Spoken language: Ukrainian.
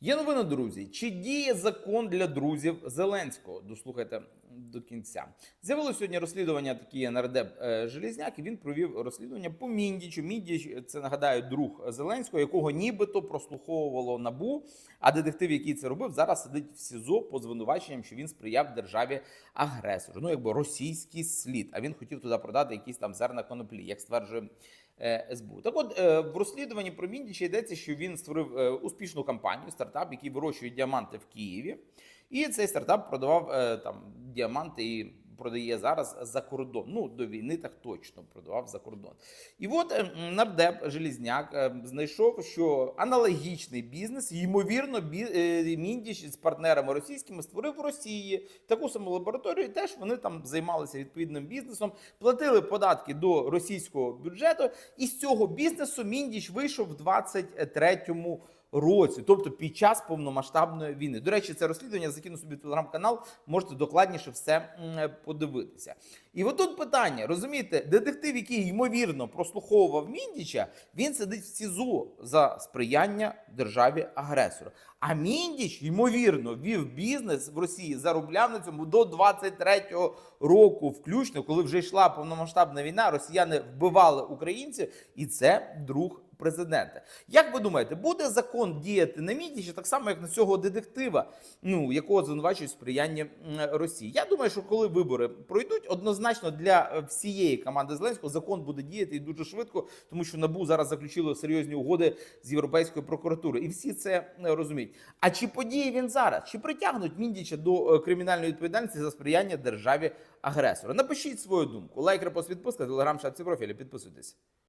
Є новина, друзі. Чи діє закон для друзів Зеленського? Дослухайте до кінця. З'явилося сьогодні розслідування такі нардеп е, Желізняк, він провів розслідування по Міндічу. Міндіч це нагадаю друг Зеленського, якого нібито прослуховувало набу. А детектив, який це робив, зараз сидить в СІЗО по звинуваченням, що він сприяв державі агресору. Ну якби російський слід. А він хотів туди продати якісь там зерна коноплі, як стверджує. Е, СБУ. Так от е, в розслідуванні про Міндіча йдеться, що він створив е, успішну кампанію, стартап, який вирощує діаманти в Києві. І цей стартап продавав там діаманти і продає зараз за кордон. Ну до війни так точно продавав за кордон. І от е, нардеп Желізняк е, знайшов, що аналогічний бізнес, ймовірно, е, Міндіч з партнерами російськими створив в Росії таку саму лабораторію. Теж вони там займалися відповідним бізнесом, платили податки до російського бюджету, і з цього бізнесу Міндіч вийшов в 23-му році, тобто під час повномасштабної війни. До речі, це розслідування закину собі телеграм-канал, можете докладніше все подивитися. І от тут питання: розумієте, детектив, який ймовірно прослуховував Міндіча, він сидить в СІЗО за сприяння державі агресору. А Міндіч, ймовірно, вів бізнес в Росії, заробляв на цьому до 23-го року, включно, коли вже йшла повномасштабна війна, росіяни вбивали українців, і це друг президента. Як ви думаєте, буде закон діяти на Міндіча так само, як на цього детектива, ну якого звинувачують сприяння Росії? Я думаю, що коли вибори пройдуть, однозначно для е, всієї команди Зеленського закон буде діяти і дуже швидко, тому що набу зараз заключило серйозні угоди з європейською прокуратурою, і всі це е, розуміють. А чи подіє він зараз? Чи притягнуть Міндіча до е, кримінальної відповідальності за сприяння державі агресора? Напишіть свою думку. Лайк, репост, підписка, телеграм, шапці профілі. Підписуйтесь.